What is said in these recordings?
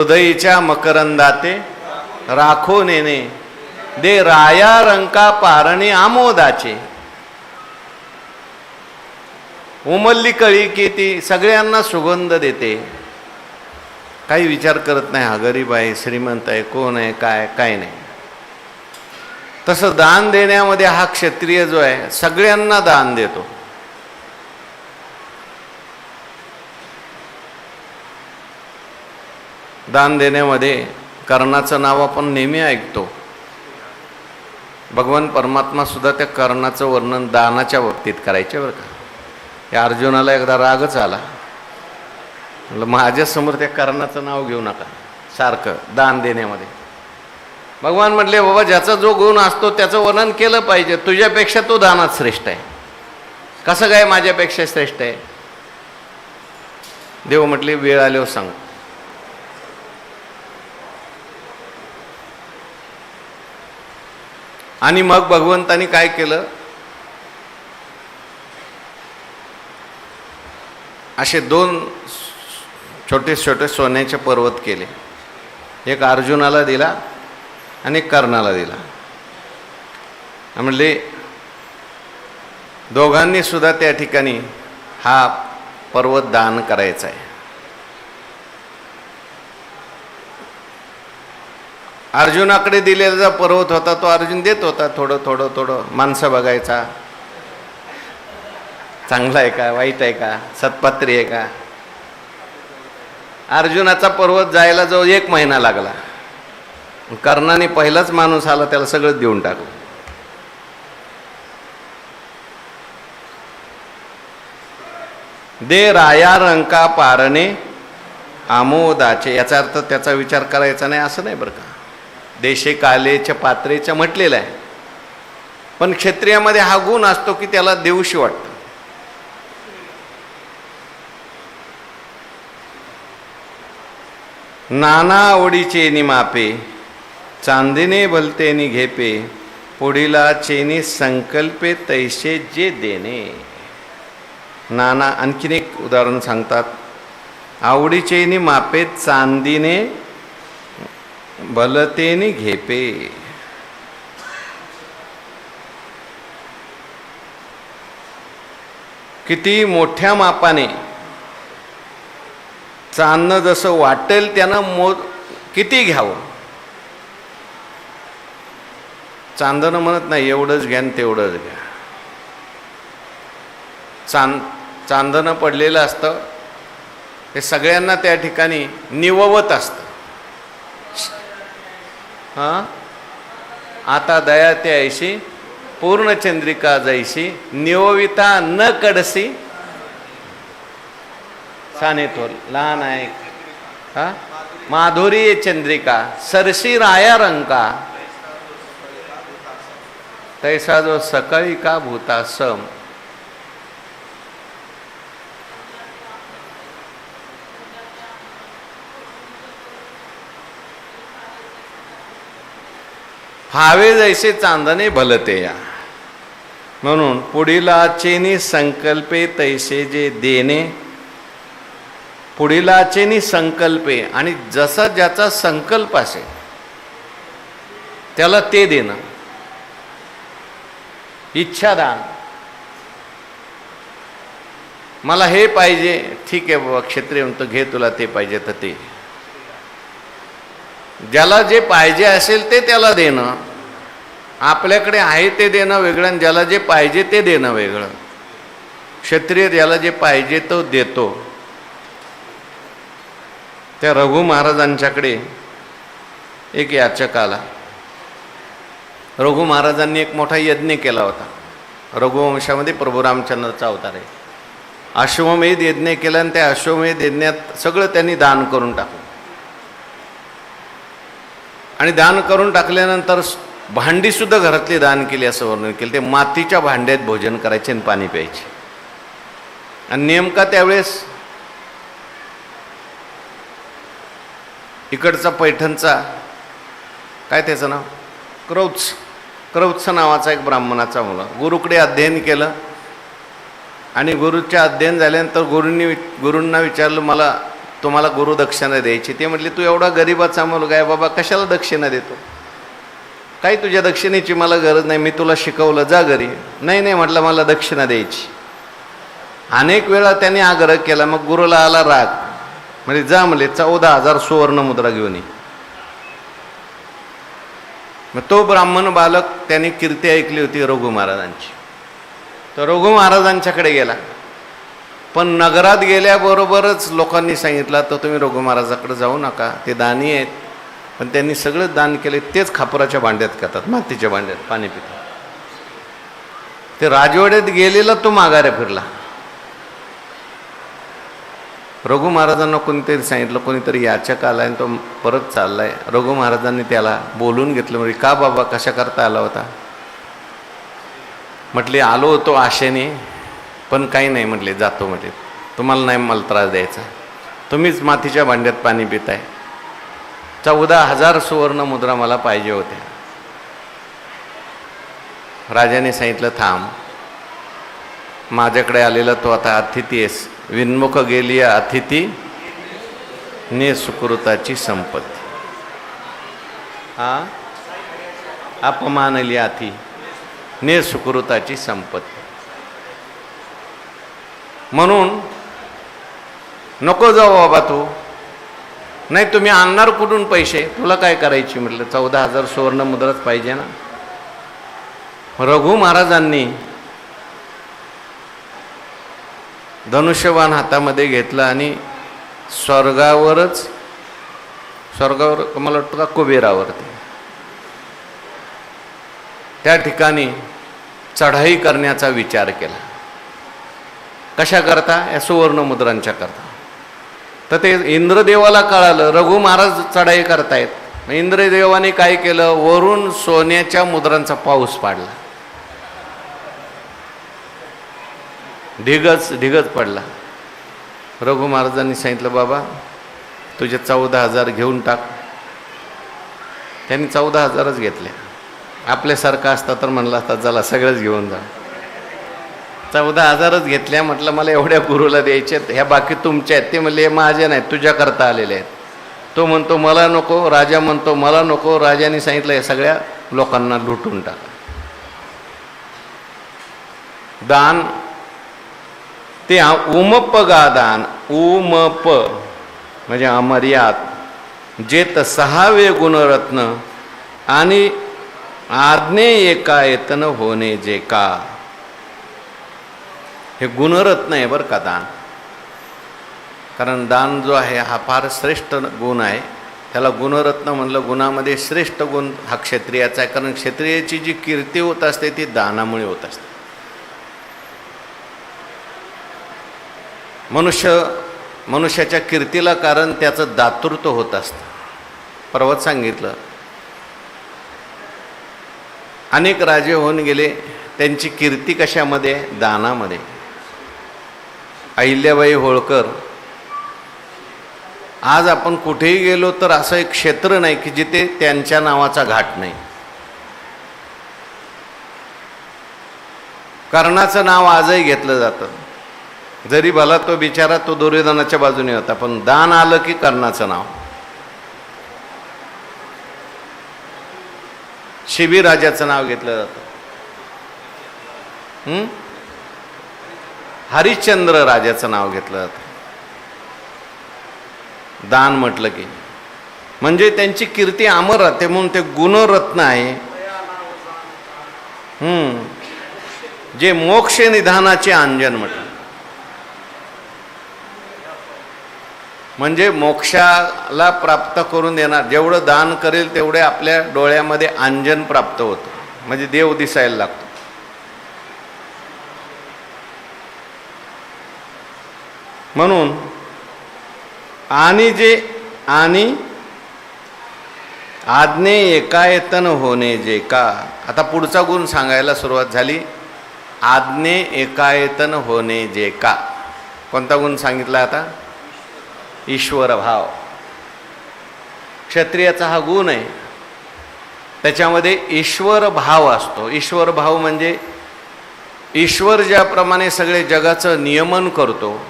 हृदयीच्या मकरंदाते राखो नेने दे राया रंका पारणे आमोदाचे. उमल्ली कळी की ती सगळ्यांना सुगंध देते. काही विचार करत नाही हा गरीब आहे श्रीमंत आहे कोण आहे काय काय नाही. तसं दान देण्यामध्ये हा क्षत्रिय जो आहे सगळ्यांना दान देतो. दान देण्यामध्ये कर्णाचं नाव आपण नेहमी ऐकतो. भगवान परमात्मा सुद्धा त्या कर्णाचं वर्णन दानाच्या बाबतीत करायचे बरं का? या अर्जुनाला एकदा रागच आला. म्हटलं माझ्यासमोर त्या कर्णाचं नाव घेऊ नका. सारखं दान देण्यामध्ये. भगवान म्हटले बाबा ज्याचा जो गुण असतो त्याचं वर्णन केलं पाहिजे. तुझ्यापेक्षा तो दानात श्रेष्ठ आहे. कसं काय माझ्यापेक्षा श्रेष्ठ आहे? देव म्हटले वेळ आल्यावर सांग. आणि मग भगवंतानी काय केलं? असे दोन छोटे छोटे सोन्याचे पर्वत केले. एक अर्जुनाला दिला आणि एक कर्णाला दिला. म्हणले दोघांनी सुद्धा त्या ठिकाणी हा पर्वत दान करायचा आहे. अर्जुनाकडे दिलेला जो पर्वत होता तो अर्जुन देत होता थोडं थोडं थोडं. माणसं बघायचा. चांगला आहे का? वाईट आहे का? सत्पात्री आहे का? अर्जुनाचा पर्वत जायला जवळ एक महिना लागला. कर्णाने पहिलाच माणूस आला त्याला सगळं देऊन टाकलं. दे राया रंका पारणे आमोदाचे. याचा अर्थ त्याचा विचार करायचा नाही असं नाही बरं का? देशे कालेच्या पात्रेच्या म्हटलेलं आहे. पण क्षत्रियामध्ये हा गुण असतो की त्याला देऊशी वाटतं. नाना आवडीचे निमापे चांदीने भलतेनी घेपे पुढीला चेनी संकल्पे तैसे जे देणे. नाना आणखीन एक उदाहरण सांगतात. आवडीचेनी मापे चांदीने भलतेने घेपे किती मोठ्या मापाने चांदणं जसं वाटेल त्यानं मो किती घ्यावं चांदणं म्हणत नाही एवढंच घ्या आणि तेवढंच घ्या चांद चांदणं पडलेलं असतं ते सगळ्यांना त्या ठिकाणी निववत असतं हां? आता दया ते ऐशी पूर्णचंद्रिका जैशी निवविता न कडसी. साने थोर लहान आहे हा? माधुरी चंद्रिका सरशी राया रंका. तैसा जो सकाळी का भूता सम हावे जैसे चांदणे भलते या। म्हणून पुढीलाचेनी संकल्पे तैसे जे देणे पुढीलाचेनी संकल्पे आणि जसा ज्याचा संकल्प असेल त्याला ते देणं. इच्छादान मला हे पाहिजे ठीक आहे बाबा क्षत्रिय म्हणतो घे तुला ते पाहिजे तर ते. ज्याला जे पाहिजे असेल ते त्याला देणं. आपल्याकडे आहे ते देणं वेगळं आणि ज्याला जे पाहिजे ते देणं वेगळं. क्षत्रिय ज्याला जे पाहिजे तो देतो. त्या रघु महाराजांच्याकडे एक याचक आला. रघु महाराजांनी एक मोठा यज्ञ केला होता. रघुवंशामध्ये प्रभू रामचंद्राचा अवतार आहे. अश्वमेध यज्ञ केला आणि त्या अश्वमेध यज्ञात सगळं त्यांनी दान करून टाकलं. आणि दान करून टाकल्यानंतर भांडीसुद्धा घरातली दान केली असं वर्णन केलं. ते मातीच्या भांड्यात भोजन करायचे आणि पाणी प्यायचे. आणि नेमका त्यावेळेस इकडचा पैठणचा काय त्याचं नाव? क्रौच क्रौत्स नावाचा एक ब्राह्मणाचा मुला गुरुकडे अध्ययन केलं. आणि गुरुच्या अध्ययन झाल्यानंतर गुरूंनी गुरूंना विचारलं मला तुम्हाला गुरुदक्षिणा द्यायची. ते म्हटले तू एवढा गरीबाचा मुलगा आहे बाबा कशाला दक्षिणा देतो? काही तुझ्या दक्षिणेची मला गरज नाही मी तुला शिकवलं जा घरी. नाही नाही म्हटलं मला दक्षिणा द्यायची. अनेक वेळा त्याने आग्रह केला मग गुरुला आला राग. म्हणजे जा म्हणले चौदा हजार सुवर्ण मुद्रा घेऊन ये. मग तो ब्राह्मण बालक त्याने कीर्ती ऐकली होती रघु महाराजांची. तर रघु महाराजांच्याकडे गेला. पण नगरात गेल्याबरोबरच लोकांनी सांगितलं तर तुम्ही रघु महाराजाकडे जाऊ नका ते दानी आहेत. पण त्यांनी सगळं दान केले तेच खापराच्या भांड्यात करतात मातीच्या भांड्यात पाणी पितात. ते राजवाड्यात गेलेला तो माघाऱ्या फिरला. रघु महाराजांना कोणीतरी सांगितलं कोणीतरी याचक आला आणि तो परत चाललाय. रघु महाराजांनी त्याला बोलून घेतलं म्हणजे का बाबा कशा करता आला होता? म्हटले आलो होतो आशेने. पण काही नाही म्हटले जातो म्हटले. तुम्हाला नाही मला त्रास द्यायचा. तुम्हीच मातीच्या भांड्यात पाणी पिताय. चौदा हजार सुवर्ण मुद्रा मला पाहिजे होत्या. राजाने सांगितलं थांब. माझ्याकडे आलेला तो आता अतिथी आहेस. विन्मुख गेली अतिथी ने सुकृताची संपत्ती. हा अपमानली अति. ने सुकृताची संपत्ती. म्हणून नको जाऊ बाबा तू. नाही तुम्ही आणणार कुठून पैसे? तुला काय करायची म्हटलं? चौदा हजार सुवर्ण मुद्राच पाहिजे ना. रघु महाराजांनी धनुष्यवान हातामध्ये घेतलं आणि स्वर्गावरच स्वर्गावर मला वाटतं का कुबेरावरती. त्या ठिकाणी चढाई करण्याचा विचार केला. कशा करता या सुवर्ण मुद्रांच्या करता. तर ते इंद्रदेवाला कळालं रघु महाराज चढाई करतायत. इंद्रदेवाने काय केलं? वरून सोन्याच्या मुद्रांचा पाऊस पाडला. ढिगच ढिगच पडला. रघु महाराजांनी सांगितलं बाबा तुझे चौदा हजार घेऊन टाक. त्यांनी चौदा हजारच घेतले. आपल्यासारखं असता तर म्हणला असता चला सगळंच घेऊन जा. चौदा हजारच घेतल्या म्हटलं मला एवढ्या गुरुला द्यायचे ह्या बाकी तुमच्या आहेत. ते म्हणले हे माझे नाहीत तुझ्याकरता आलेले आहेत. तो म्हणतो मला नको. राजा म्हणतो मला नको. राजाने सांगितलं हे सगळ्या लोकांना लुटून टाका. दान ते उमप गा दान उमप म्हणजे अमर्याद जेत सहावे गुणरत्न आणि आज्ञे एकायतन होणे जे का. हे गुणरत्न आहे बरं का दान. कारण दान जो आहे हा फार श्रेष्ठ गुण आहे. त्याला गुणरत्न म्हणलं गुणामध्ये श्रेष्ठ गुण हा क्षत्रियाचा आहे. कारण क्षत्रियाची जी कीर्ती होत असते ती दानामुळे होत असते. मनुष्य मनुष्याच्या कीर्तीला कारण त्याचं दातृत्व होत असतं. पर्वत सांगितलं. अनेक राजे होऊन गेले. त्यांची कीर्ती कशामध्ये? दानामध्ये. अहिल्याबाई होळकर आज आपण कुठेही गेलो तर असं एक क्षेत्र नाही की जिथे त्यांच्या नावाचा घाट नाही. कर्णाचं नाव आजही घेतलं जातं. जरी भला तो बिचारा तो दुर्योधनाच्या बाजूने होता पण दान आलं की कर्णाचं नाव. शिबीराजाचं नाव घेतलं जातं. हरिश्चंद्र राजाचं नाव घेतलं जातं. दान म्हटलं की म्हणजे त्यांची कीर्ती अमर राहते म्हणून ते गुणरत्न आहे. हम्म. जे मोक्ष निधानाचे अंजन म्हटलं. म्हणजे मोक्षाला प्राप्त करून देणार जेवढं दान करेल तेवढे आपल्या डोळ्यामध्ये अंजन प्राप्त होतं. म्हणजे देव दिसायला लागतो. म्हणून आणि जे आणि आज्ञे एकायतन होणे जे का? आता पुढचा गुण सांगायला सुरुवात झाली. आज्ञे एकायतन होणे जे का? कोणता गुण सांगितला आता? ईश्वर भाव क्षत्रियाचा हा गुण आहे. त्याच्यामध्ये ईश्वर भाव असतो. ईश्वर भाव म्हणजे ईश्वर ज्याप्रमाणे सगळे जगाचं नियमन करतो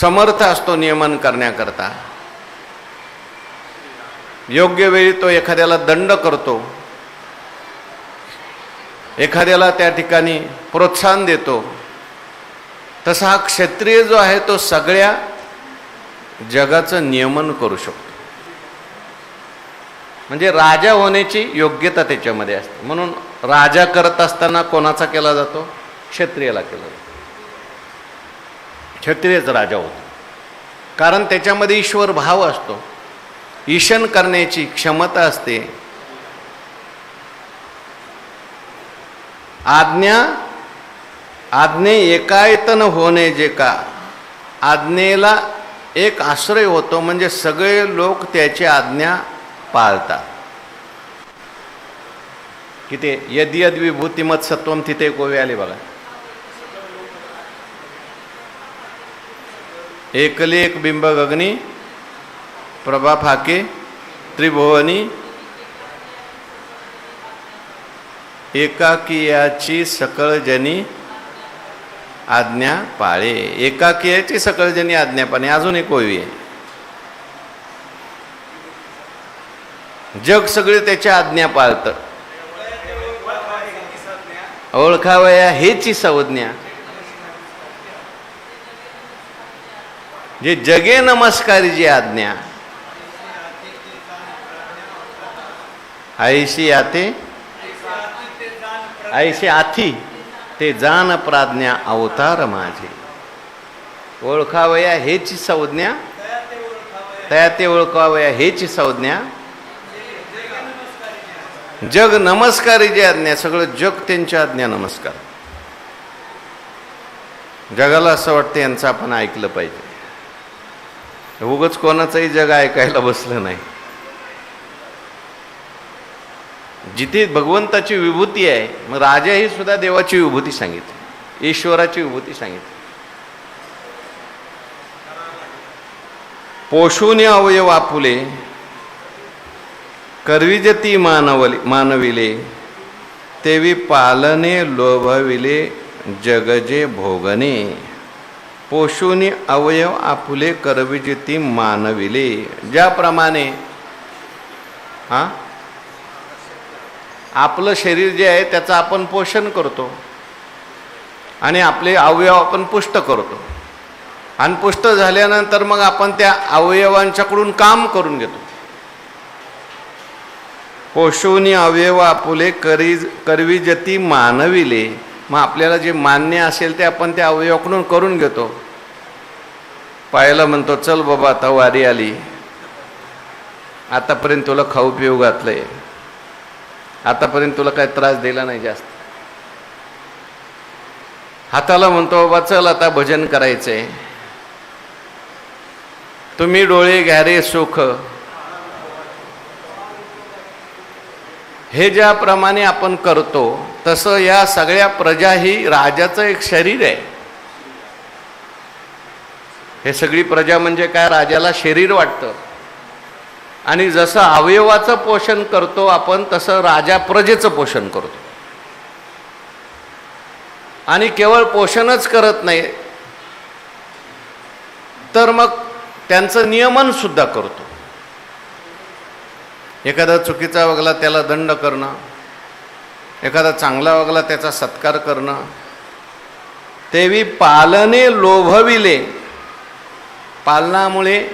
समर्थ असतो नियमन करण्याकरता. योग्य वेळी तो एखाद्याला दंड करतो. एखाद्याला त्या ठिकाणी प्रोत्साहन देतो. तसा हा क्षत्रिय जो आहे तो सगळ्या जगाचं नियमन करू शकतो. म्हणजे राजा होण्याची योग्यता त्याच्यामध्ये असते. म्हणून राजा करत असताना कोणाचा केला जातो? क्षत्रियाला केला जातो. क्षत्रियच राजा होतो. कारण त्याच्यामध्ये ईश्वर भाव असतो. ईशन करण्याची क्षमता असते. आज्ञा आज्ञे एकायतन होणे जे का? आज्ञेला एक आश्रय होतो म्हणजे सगळे लोक त्याची आज्ञा पाळतात. किती? यदि यद विभूतिमत सत्वम तिथे गोवे आले बघा. एकलेक एक बिंब गगनी प्रभा फाके त्रिभुवनी एकाकियाची सकळ जनी आज्ञा पाळे. एकाकियाची सकळ जनी आज्ञा पाळे अजून एक होवी आहे. जग सगळे त्याच्या आज्ञा पाळतं. ओळखावया हेची संज्ञा. जे जगे नमस्कारी जी आज्ञा. ऐशी आते? ऐशी आथी ते जान प्राज्ञा अवतार माझे. ओळखावया हेची संज्ञा? तया ते ओळखावया हेची संज्ञा? जग नमस्कारी जी आज्ञा सगळं जग त्यांच्या आज्ञा नमस्कार. जगाला असं वाटतं यांचं आपण ऐकलं पाहिजे. उगच कोणाचंही जग ऐकायला बसलं नाही. जिथे भगवंताची विभूती आहे मग राजा ही सुद्धा देवाची विभूती सांगितली. ईश्वराची विभूती सांगितली. पोषून अवयव आपुले करविजती मानवले मानविले तेवी पालने लोभविले जगजे भोगने. पोषुनी अवयव आपुले करविजिती मानविले. ज्याप्रमाणे हां? आपलं शरीर जे आहे त्याचं आपण पोषण करतो. आणि आपले अवयव आपण पुष्ट करतो. आणि पुष्ट झाल्यानंतर मग आपण त्या अवयवांच्याकडून काम करून घेतो. पोषुनी अवयव आपुले करी करविजती मानविले. मग आपल्याला जे मान्य असेल ते आपण त्या अवयवाकडून करून घेतो. पाहायला म्हणतो चल बाबा आता वारी आली. आतापर्यंत तुला खाऊ पिऊ घातलंय. आतापर्यंत तुला काही त्रास दिला नाही जास्त. हाताला म्हणतो बाबा चल आता भजन करायचंय. तुम्ही डोळे घ्या रे सुख. हे ज्याप्रमाणे आपण करतो तसं या सगळ्या प्रजा ही राजाचं एक शरीर आहे. हे सगळी प्रजा म्हणजे काय? राजाला शरीर वाटतं. आणि जसं अवयवाचं पोषण करतो आपण तसं राजा प्रजेचं पोषण करतो. आणि केवळ पोषणच करत नाही तर मग त्यांचं नियमन सुद्धा करतो. एखादा चुकीचा वगला त्याला दंड करणं एखादा चांगला वागला त्याचा सत्कार करणं. तेवी पालने लोभविले. पालनामुळे